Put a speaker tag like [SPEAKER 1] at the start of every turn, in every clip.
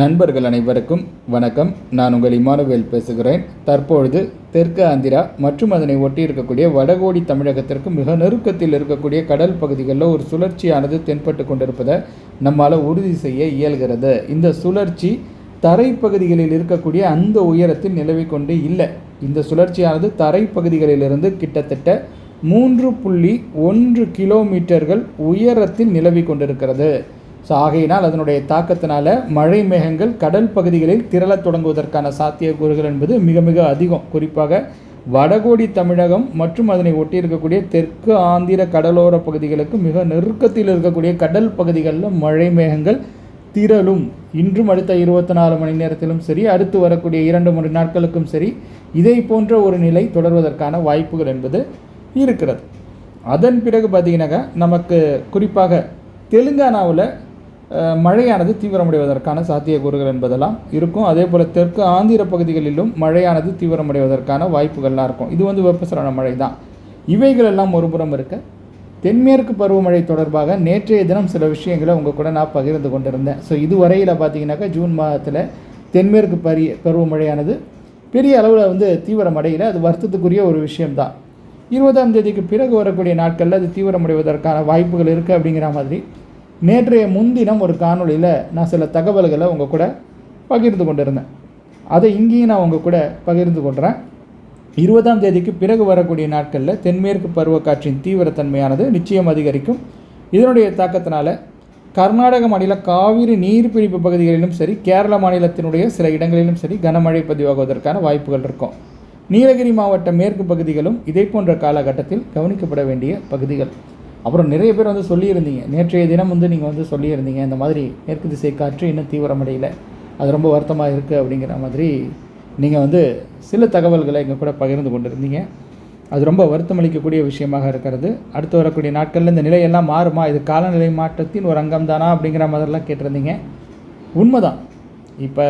[SPEAKER 1] நண்பர்கள் அனைவருக்கும் வணக்கம். நான் உங்கள் இமானுவேல் பேசுகிறேன். தற்பொழுது தெற்கு ஆந்திரா மற்றும் அதனை ஒட்டி இருக்கக்கூடிய வடகோடி தமிழகத்திற்கு மிக நெருக்கத்தில் இருக்கக்கூடிய கடல் பகுதிகளில் ஒரு சுழற்சியானது தென்பட்டு கொண்டிருப்பதை நம்மால் உறுதி செய்ய இயல்கிறது. இந்த சுழற்சி தரைப்பகுதிகளில் இருக்கக்கூடிய அந்த உயரத்தில் நிலவி கொண்டு இல்லை. இந்த சுழற்சியானது தரைப்பகுதிகளிலிருந்து கிட்டத்தட்ட மூன்று புள்ளி ஒன்று கிலோமீட்டர்கள் உயரத்தில் நிலவி கொண்டிருக்கிறது. ஸோ ஆகையினால் அதனுடைய தாக்கத்தினால மழை மேகங்கள் கடல் பகுதிகளில் திரளத் தொடங்குவதற்கான சாத்தியக்கூறுகள் என்பது மிக மிக அதிகம். குறிப்பாக வடகோடி தமிழகம் மற்றும் அதனை ஒட்டி இருக்கக்கூடிய தெற்கு ஆந்திர கடலோர பகுதிகளுக்கு மிக நெருக்கத்தில் இருக்கக்கூடிய கடல் பகுதிகளில் மழை மேகங்கள் திரளும். இன்றும் அடுத்த இருபத்தி நாலு மணி நேரத்திலும் சரி அடுத்து வரக்கூடிய இரண்டு மூன்று நாட்களுக்கும் சரி இதை போன்ற ஒரு நிலை தொடர்வதற்கான வாய்ப்புகள் என்பது இருக்கிறது. அதன் பிறகு பார்த்திங்கனாக்கா நமக்கு குறிப்பாக தெலுங்கானாவில் மழையானது தீவிரமடைவதற்கான சாத்தியக்கூறுகள் என்பதெல்லாம் இருக்கும். அதே போல் தெற்கு ஆந்திர பகுதிகளிலும் மழையானது தீவிரமடைவதற்கான வாய்ப்புகள்லாம் இருக்கும். இது வந்து வெப்பசலன மழை தான் இவைகளெல்லாம் ஒருபுறம் இருக்க தென்மேற்கு பருவமழை தொடர்பாக நேற்றைய தினம் சில விஷயங்களை உங்கள் கூட நான் பகிர்ந்து கொண்டிருந்தேன். ஸோ இதுவரையில் பார்த்தீங்கன்னாக்கா ஜூன் மாதத்தில் தென்மேற்கு பரிய பருவமழையானது பெரிய அளவில் வந்து தீவிரமடையில். அது வருத்தத்துக்குரிய ஒரு விஷயம்தான். இருபதாம் தேதிக்கு பிறகு வரக்கூடிய நாட்களில் அது தீவிரமடைவதற்கான வாய்ப்புகள் இருக்குது அப்படிங்கிற மாதிரி நேற்றைய முன்தினம் ஒரு காணொளியில் நான் சில தகவல்களை உங்கள் கூட பகிர்ந்து கொண்டிருந்தேன். அதை இங்கேயும் நான் உங்கள் கூட பகிர்ந்து கொள்கிறேன் இருபதாம் தேதிக்கு பிறகு வரக்கூடிய நாட்களில் தென்மேற்கு பருவக்காற்றின் தீவிரத்தன்மையானது நிச்சயம் அதிகரிக்கும். இதனுடைய தாக்கத்தினால கர்நாடக மாநில காவிரி நீர்பிடிப்பு பகுதிகளிலும் சரி கேரள மாநிலத்தினுடைய சில இடங்களிலும் சரி கனமழை பதிவாகுவதற்கான வாய்ப்புகள் இருக்கும். நீலகிரி மாவட்ட மேற்கு பகுதிகளும் இதே போன்ற காலகட்டத்தில் கவனிக்கப்பட வேண்டிய பகுதிகள். அப்புறம் நிறைய பேர் வந்து சொல்லியிருந்தீங்க. நேற்றைய தினம் வந்து நீங்கள் வந்து சொல்லியிருந்தீங்க. இந்த மாதிரி மேற்கு திசை காற்று இன்னும் தீவிரமடையில. அது ரொம்ப வருத்தமாக இருக்குது அப்படிங்கிற மாதிரி நீங்கள் வந்து சில தகவல்களை எங்கள் கூட பகிர்ந்து கொண்டிருந்தீங்க. அது ரொம்ப வருத்தமளிக்கக்கூடிய விஷயமாக இருக்கிறது. அடுத்து வரக்கூடிய நாட்களில் இந்த நிலையெல்லாம் மாறுமா? இது காலநிலை மாற்றத்தின் ஒரு அங்கம் தானா அப்படிங்கிற மாதிரிலாம் கேட்டிருந்தீங்க. உண்மைதான். இப்போ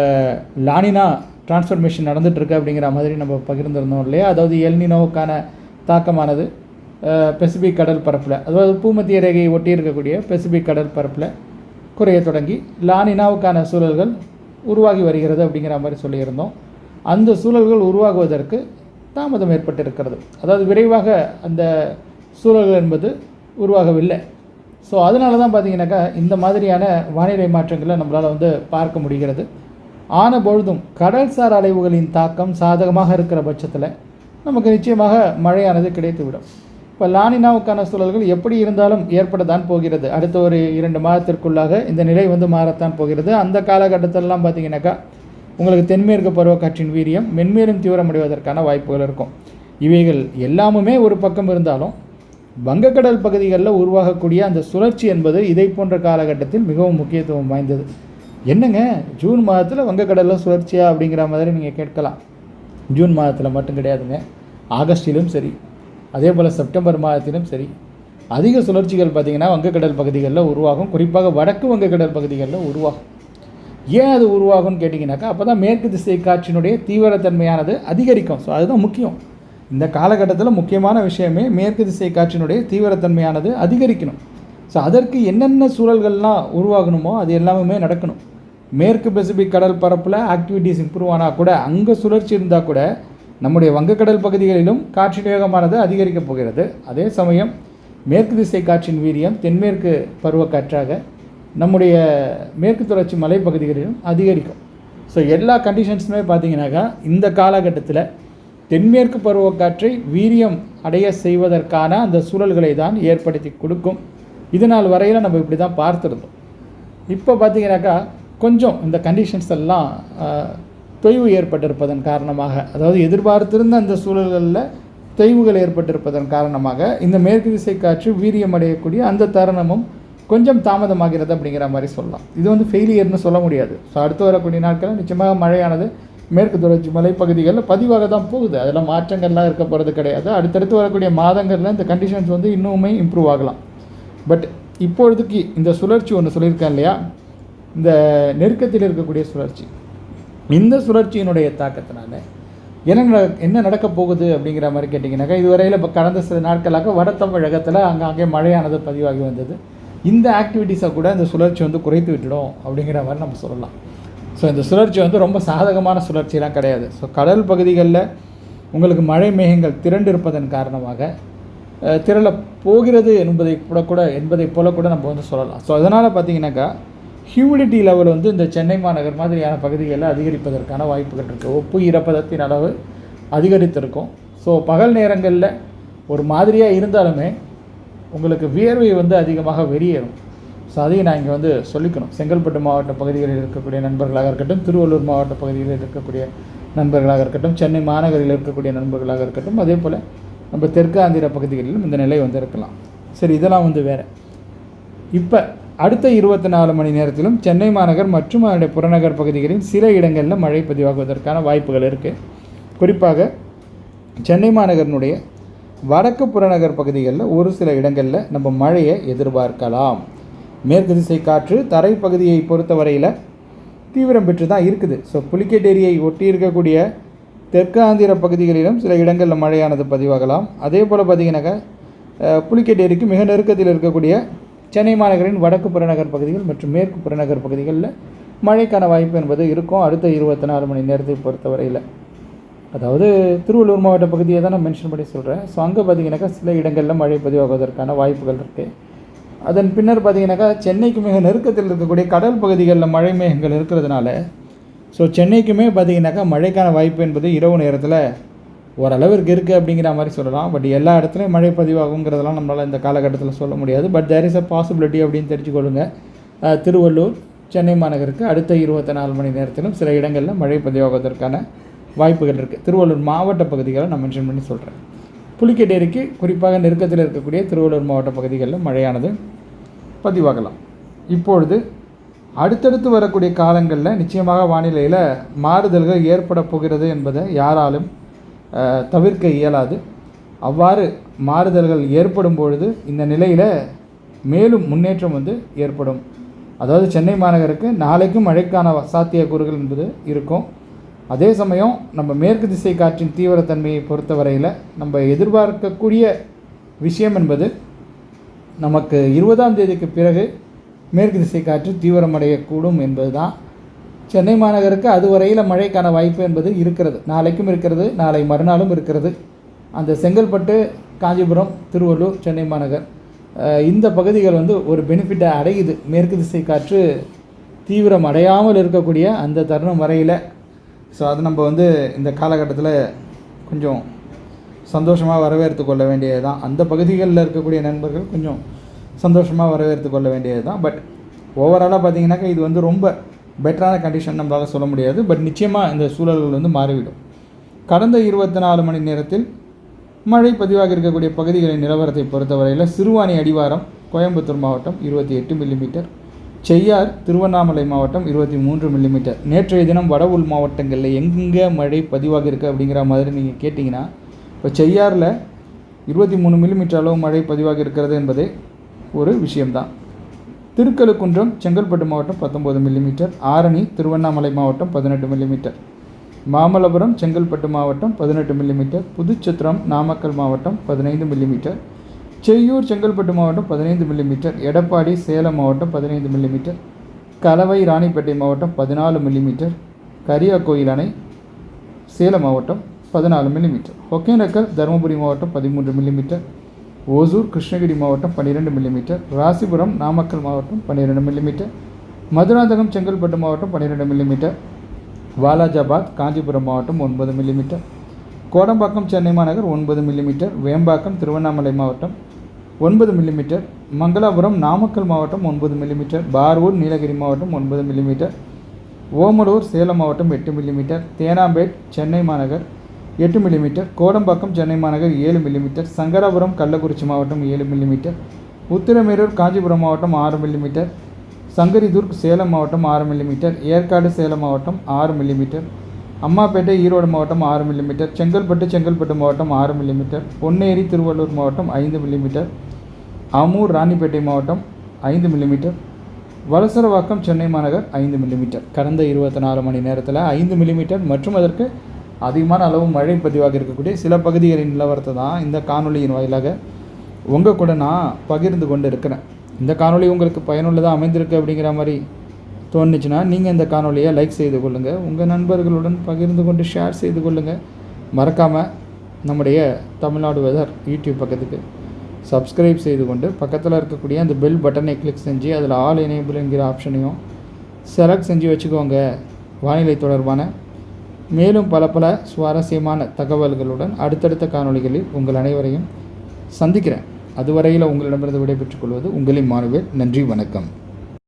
[SPEAKER 1] லானினா டிரான்ஸ்ஃபர்மேஷன் நடந்துகிட்ருக்கு அப்படிங்கிற மாதிரி நம்ம பகிர்ந்துருந்தோம் இல்லையா? அதாவது எல்னினோவுக்கான தாக்கமானது. பெசிபிக் கடல் பரப்பில். அதாவது பூமத்திய ரேகையை ஒட்டி இருக்கக்கூடிய பெசிபிக் கடல் பரப்பில் குறைய தொடங்கி லானினாவுக்கான சூழல்கள் உருவாகி வருகிறது அப்படிங்கிற மாதிரி சொல்லியிருந்தோம். அந்த சூழல்கள் உருவாகுவதற்கு தாமதம் ஏற்பட்டிருக்கிறது. அதாவது விரைவாக அந்த சூழல்கள் என்பது உருவாகவில்லை. ஸோ அதனால தான் பார்த்தீங்கன்னாக்கா இந்த மாதிரியான வானிலை மாற்றங்களை நம்மளால் வந்து பார்க்க முடிகிறது. ஆன பொழுதும் கடல்சார் அலைவுகளின் தாக்கம் சாதகமாக இருக்கிற பட்சத்தில் நமக்கு நிச்சயமாக மழையானது கிடைத்துவிடும். இப்போ லானினாவுக்கான சூழல்கள் எப்படி இருந்தாலும் ஏற்பட தான் போகிறது. அடுத்த ஒரு இரண்டு மாதத்திற்குள்ளாக இந்த நிலை வந்து மாறத்தான் போகிறது. அந்த காலகட்டத்திலலாம் பார்த்தீங்கன்னாக்கா உங்களுக்கு தென்மேற்கு பருவக்காற்றின் வீரியம் மென்மேலும் தீவிரமடைவதற்கான வாய்ப்புகள் இருக்கும். இவைகள் எல்லாமுமே ஒரு பக்கம் இருந்தாலும் வங்கக்கடல் பகுதிகளில் உருவாகக்கூடிய அந்த சுழற்சி என்பது இதை போன்ற காலகட்டத்தில் மிகவும் முக்கியத்துவம் வாய்ந்தது. என்னங்க? ஜூன் மாதத்தில் வங்கக்கடலில் சுழற்சியா அப்படிங்கிற மாதிரி நீங்கள் கேட்கலாம். ஜூன் மாதத்தில் மட்டும் கிடையாதுங்க. ஆகஸ்டிலும் சரி அதே போல் செப்டம்பர் மாதத்திலும் சரி அதிக சுழற்சிகள் பார்த்திங்கன்னா வங்கக்கடல் பகுதிகளில் உருவாகும். குறிப்பாக வடக்கு வங்கக்கடல் பகுதிகளில் உருவாகும். ஏன் அது உருவாகும்னு கேட்டிங்கனாக்கா அப்போ தான் மேற்கு திசை காற்றினுடைய தீவிரத்தன்மையானது அதிகரிக்கும். ஸோ அதுதான் முக்கியம். இந்த காலகட்டத்தில் முக்கியமான விஷயமே மேற்கு திசை காற்றினுடைய தீவிரத்தன்மையானது அதிகரிக்கணும். ஸோ அதற்கு என்னென்ன சூழல்கள்லாம் உருவாகணுமோ அது எல்லாமே நடக்கணும். மேற்கு பசிபிக் கடல் பரப்பில் ஆக்டிவிட்டீஸ் இம்ப்ரூவ் ஆனால் கூட அங்கே சுழற்சி இருந்தால் கூட நம்முடைய வங்கக்கடல் பகுதிகளிலும் காற்றின் வேகமானது அதிகரிக்கப் போகிறது. அதே சமயம் மேற்கு திசை காற்றின் வீரியம் தென்மேற்கு பருவக்காற்றாக நம்முடைய மேற்கு தொடர்ச்சி மலைப்பகுதிகளிலும் அதிகரிக்கும். ஸோ எல்லா கண்டிஷன்ஸுமே பார்த்தீங்கன்னாக்கா இந்த காலகட்டத்தில் தென்மேற்கு பருவக்காற்றை வீரியம் அடைய செய்வதற்கான அந்த சூழல்களை தான் ஏற்படுத்தி கொடுக்கும். இது நாள் வரையில் நம்ம இப்படி தான் பார்த்துருந்தோம். இப்போ பார்த்தீங்கன்னாக்கா கொஞ்சம் இந்த கண்டிஷன்ஸ் எல்லாம் தொய்வு ஏற்பட்டிருப்பதன் காரணமாக அதாவது எதிர்பார்த்திருந்த அந்த சூழல்களில் தொய்வுகள் ஏற்பட்டிருப்பதன் காரணமாக இந்த மேற்கு திசை காற்று வீரியமடையக்கூடிய அந்த தருணமும் கொஞ்சம் தாமதமாகிறது அப்படிங்கிற மாதிரி சொல்லலாம். இது வந்து ஃபெயிலியர்னு சொல்ல முடியாது. ஸோ அடுத்து வரக்கூடிய நாட்களில் நிச்சயமாக மழையானது மேற்கு தொடர்ச்சி மலைப்பகுதிகளில் பதிவாக தான் போகுது. அதில் மாற்றங்கள்லாம் இருக்க போகிறது கிடையாது. அடுத்தடுத்து வரக்கூடிய மாதங்களில் இந்த கண்டிஷன்ஸ் வந்து இன்னுமே இம்ப்ரூவ் ஆகலாம். பட் இப்பொழுதுக்கு இந்த சுழற்சி ஒன்று சொல்லியிருக்கேன் இல்லையா? இந்த நெருக்கத்தில் இருக்கக்கூடிய சுழற்சி. இந்த சுழற்சியினுடைய தாக்கத்தினால என்ன என்ன நடக்க போகுது அப்படிங்கிற மாதிரி கேட்டிங்கனாக்கா இதுவரையில் இப்போ கடந்த சில நாட்களாக வட தமிழகத்தில் அங்கே மழையானது பதிவாகி வந்தது. இந்த ஆக்டிவிட்டீஸை கூட இந்த சுழற்சி வந்து குறைத்து விட்டுடும் அப்படிங்கிற மாதிரி நம்ம சொல்லலாம். ஸோ இந்த சுழற்சி வந்து ரொம்ப சாதகமான சுழற்சிலாம் கிடையாது. ஸோ கடல் பகுதிகளில் உங்களுக்கு மழை மேகங்கள் திரண்டு இருப்பதன் காரணமாக திரள போகிறது என்பதை கூட கூட என்பதை போல கூட நம்ம வந்து சொல்லலாம். ஸோ அதனால் பார்த்தீங்கன்னாக்கா ஹியூமிடிட்டி லெவல் வந்து இந்த சென்னை மாநகர் மாதிரியான பகுதிகளில் அதிகரிப்பதற்கான வாய்ப்புகள் இருக்குது ஒப்பு ஈரப்பதத்தின் அளவு அதிகரித்திருக்கும். ஸோ பகல் நேரங்களில் ஒரு மாதிரியாக இருந்தாலுமே உங்களுக்கு வியர்வை வந்து அதிகமாக வெளியேறும். ஸோ அதையும் நான் இங்கே வந்து சொல்லிக்கணும். செங்கல்பட்டு மாவட்ட பகுதிகளில் இருக்கக்கூடிய நண்பர்களாக இருக்கட்டும் திருவள்ளூர் மாவட்ட பகுதிகளில் இருக்கக்கூடிய நண்பர்களாக இருக்கட்டும் சென்னை மாநகரில் இருக்கக்கூடிய நண்பர்களாக இருக்கட்டும் அதே போல் நம்ம தெற்கு ஆந்திர பகுதிகளிலும் இந்த நிலை வந்து இருக்கலாம். சரி இதெல்லாம் வந்து வேறு. இப்போ அடுத்த இருபத்தி நாலு மணி நேரத்திலும் சென்னை மாநகர் மற்றும் அதனுடைய புறநகர் பகுதிகளில் சில இடங்களில் மழை பதிவாகுவதற்கான வாய்ப்புகள் இருக்குது குறிப்பாக சென்னை மாநகரினுடைய வடக்கு புறநகர் பகுதிகளில் ஒரு சில இடங்களில் நம்ம மழையை எதிர்பார்க்கலாம். மேற்கு திசை காற்று தரைப்பகுதியை பொறுத்தவரையில் தீவிரம் பெற்று தான் இருக்குது ஸோ புலிக்கேட்டேரியை ஒட்டி இருக்கக்கூடிய தெற்கு ஆந்திர பகுதிகளிலும் சில இடங்களில் மழையானது பதிவாகலாம். அதே போல் பார்த்திங்கனாக்கா அஹ், புலிக்கேட்டேரிக்கு மிக நெருக்கத்தில் இருக்கக்கூடிய சென்னை மாநகரின் வடக்கு புறநகர் பகுதிகள் மற்றும் மேற்கு புறநகர் பகுதிகளில் மழைக்கான வாய்ப்பு என்பது இருக்கும். அடுத்த இருபத்தி நாலு மணி நேரத்தை பொறுத்தவரையில். அதாவது திருவள்ளூர் மாவட்ட பகுதியை தான் நான் மென்ஷன் பண்ணி சொல்கிறேன் ஸோ அங்கே பார்த்தீங்கன்னாக்கா சில இடங்களில் மழை பதிவாகுவதற்கான வாய்ப்புகள் இருக்குது அதன் பின்னர் பார்த்தீங்கன்னாக்கா சென்னைக்கு மிக நெருக்கத்தில் இருக்கக்கூடிய கடல் பகுதிகளில் மழை மேகங்கள் இருக்கிறதுனால ஸோ சென்னைக்குமே பார்த்தீங்கன்னாக்கா மழைக்கான வாய்ப்பு என்பது இரவு நேரத்தில் ஓரளவிற்கு இருக்குது அப்படிங்கிற மாதிரி சொல்லலாம். பட் எல்லா இடத்துலையும் மழை பதிவாகுங்கிறதெல்லாம் நம்மளால் இந்த காலகட்டத்தில் சொல்ல முடியாது. But there is a possibility அப்படின்னு தெரிஞ்சுக்கொள்ளுங்க. திருவள்ளூர் சென்னை மாநகருக்கு அடுத்த இருபத்தி நாலு மணி நேரத்திலும் சில இடங்களில் மழை பதிவாகுவதற்கான வாய்ப்புகள் இருக்குது திருவள்ளூர் மாவட்ட பகுதிகளை நான் மென்ஷன் பண்ணி சொல்கிறேன் புலிக்கட்டேரிக்கு குறிப்பாக நெருக்கத்தில் இருக்கக்கூடிய திருவள்ளூர் மாவட்ட பகுதிகளில் மழையானது பதிவாகலாம். இப்பொழுது அடுத்தடுத்து வரக்கூடிய காலங்களில் நிச்சயமாக வானிலையில் மாறுதல்கள் ஏற்பட போகிறது என்பதை யாராலும் தவிர்க்க இயலாது. அவ்வாறு மாறுதல்கள் ஏற்படும் பொழுது இந்த நிலையில் மேலும் முன்னேற்றம் வந்து ஏற்படும். அதாவது சென்னை மாநகருக்கு நாளைக்கும் மழைக்கான சாத்தியக்கூறுகள் என்பது இருக்கும். அதே சமயம் நம்ம மேற்கு திசை காற்றின் தீவிரத்தன்மையை பொறுத்தவரையில் நம்ம எதிர்பார்க்கக்கூடிய விஷயம் என்பது நமக்கு இருபதாம் தேதிக்கு பிறகு மேற்கு திசை காற்று தீவிரமடையக்கூடும் என்பது தான் சென்னை மாநகருக்கு அதுவரையில் மழைக்கான வாய்ப்பு என்பது இருக்கிறது. நாளைக்கும் இருக்கிறது நாளை மறுநாளும் இருக்கிறது. அந்த செங்கல்பட்டு காஞ்சிபுரம் திருவள்ளூர் சென்னை மாநகர் இந்த பகுதிகள் வந்து ஒரு பெனிஃபிட்டை அடையுது. மேற்கு திசை காற்று தீவிரம் அடையாமல் இருக்கக்கூடிய அந்த தருணம் வரையில். ஸோ அது நம்ம வந்து இந்த காலகட்டத்தில் கொஞ்சம் சந்தோஷமாக வரவேற்று கொள்ள வேண்டியது தான் அந்த பகுதிகளில் இருக்கக்கூடிய நண்பர்கள் கொஞ்சம் சந்தோஷமாக வரவேற்று கொள்ள வேண்டியது தான் பட் ஓவராலாக பார்த்தீங்கன்னாக்கா இது வந்து ரொம்ப பெட்டரான கண்டிஷன் நம்மளால் சொல்ல முடியாது பட் நிச்சயமாக இந்த சூழல்கள் வந்து மாறிவிடும். கடந்த இருபத்தி நாலு மணி நேரத்தில் மழை பதிவாக இருக்கக்கூடிய பகுதிகளின் நிலவரத்தை பொறுத்தவரையில் சிறுவாணி அடிவாரம் கோயம்புத்தூர் மாவட்டம் இருபத்தி எட்டு மில்லிமீட்டர் செய்யார் திருவண்ணாமலை மாவட்டம் இருபத்தி மூன்று மில்லிமீட்டர் நேற்றைய தினம் வட மாவட்டங்களில் எங்கெங்கே மழை பதிவாக இருக்குது அப்படிங்கிற மாதிரி நீங்கள் கேட்டிங்கன்னா இப்போ செய்யாரில் இருபத்தி மூணு மில்லிமீட்டர் அளவு மழை பதிவாக இருக்கிறது என்பது ஒரு விஷயம்தான். திருக்கழுக்குன்றம் செங்கல்பட்டு மாவட்டம் பத்தொம்போது மில்லிமீட்டர் ஆரணி திருவண்ணாமலை மாவட்டம் பதினெட்டு மில்லிமீட்டர் மாமல்லபுரம் செங்கல்பட்டு மாவட்டம் பதினெட்டு மில்லிமீட்டர் புதுச்சத்திரம் நாமக்கல் மாவட்டம் பதினைந்து மில்லிமீட்டர் செய்யூர் செங்கல்பட்டு மாவட்டம் பதினைந்து மில்லிமீட்டர் எடப்பாடி சேலம் மாவட்டம் பதினைந்து மில்லிமீட்டர் கலவை ராணிப்பேட்டை மாவட்டம் பதினாலு மில்லிமீட்டர் கரியாக்கோயில் அணை சேலம் மாவட்டம் பதினாலு மில்லிமீட்டர் ஒகேனக்கல் தருமபுரி மாவட்டம் பதிமூன்று மில்லிமீட்டர் ஓசூர் கிருஷ்ணகிரி மாவட்டம் பன்னிரெண்டு மில்லிமீட்டர் ராசிபுரம் நாமக்கல் மாவட்டம் பன்னிரெண்டு மில்லிமீட்டர் மதுராந்தகம் செங்கல்பட்டு மாவட்டம் பன்னிரெண்டு மில்லிமீட்டர் வாலாஜாபாத் காஞ்சிபுரம் மாவட்டம் ஒன்பது மில்லிமீட்டர் கோடம்பாக்கம் சென்னை மாநகர் ஒன்பது மில்லிமீட்டர் வேம்பாக்கம் திருவண்ணாமலை மாவட்டம் ஒன்பது மில்லிமீட்டர் மங்களாபுரம் நாமக்கல் மாவட்டம் ஒன்பது மில்லிமீட்டர் பார்வூர் நீலகிரி மாவட்டம் ஒன்பது மில்லிமீட்டர் ஓமலூர் சேலம் மாவட்டம் எட்டு மில்லிமீட்டர் தேனாம்பேட் சென்னை மாநகர் எட்டு மில்லிமீட்டர் கோடம்பாக்கம் சென்னை மாநகர் ஏழு மில்லிமீட்டர் சங்கராபுரம் கள்ளக்குறிச்சி மாவட்டம் ஏழு மில்லிமீட்டர் உத்திரமேரூர் காஞ்சிபுரம் மாவட்டம் ஆறு மில்லிமீட்டர் சங்கரிதுர்க் சேலம் மாவட்டம் ஆறு மில்லிமீட்டர் ஏற்காடு சேலம் மாவட்டம் ஆறு மில்லிமீட்டர் அம்மாப்பேட்டை ஈரோடு மாவட்டம் ஆறு மில்லிமீட்டர் செங்கல்பட்டு செங்கல்பட்டு மாவட்டம் ஆறு மில்லிமீட்டர் பொன்னேரி திருவள்ளூர் மாவட்டம் ஐந்து மில்லிமீட்டர் அமூர் ராணிப்பேட்டை மாவட்டம் ஐந்து மில்லிமீட்டர் வலசரவாக்கம் சென்னை மாநகர் ஐந்து மில்லிமீட்டர் கடந்த இருபத்தி நாலு மணி நேரத்தில் ஐந்து மில்லிமீட்டர் மற்றும் அதற்கு அதிகமான அளவு மழை பதிவாக இருக்கக்கூடிய சில பகுதிகளின் நிலவரத்தை தான் இந்த காணொளியின் வாயிலாக உங்கள் கூட நான் பகிர்ந்து கொண்டு இருக்கிறேன். இந்த காணொளி உங்களுக்கு பயனுள்ளதாக அமைந்திருக்கு அப்படிங்கிற மாதிரி தோணுச்சுன்னா நீங்கள் இந்த காணொலியை லைக் செய்து கொள்ளுங்கள் உங்கள் நண்பர்களுடன் பகிர்ந்து கொண்டு ஷேர் செய்து கொள்ளுங்கள் மறக்காமல் நம்முடைய தமிழ்நாடு வெதர் யூடியூப் பக்கத்துக்கு சப்ஸ்கிரைப் செய்து கொண்டு பக்கத்தில் இருக்கக்கூடிய அந்த பெல் பட்டனை கிளிக் செஞ்சு அதில் ஆல் எனேபிள்ங்கிற ஆப்ஷனையும் செலக்ட் செஞ்சு வச்சுக்கோங்க. வானிலை தொடர்பான மேலும் பல பல சுவாரஸ்யமான தகவல்களுடன் அடுத்தடுத்த காணொளிகளில் உங்கள் அனைவரையும் சந்திக்கிறேன். அதுவரையில் உங்களிடமிருந்து விடைபெற்றுக் கொள்வது உங்களின் மாணவர் நன்றி வணக்கம்.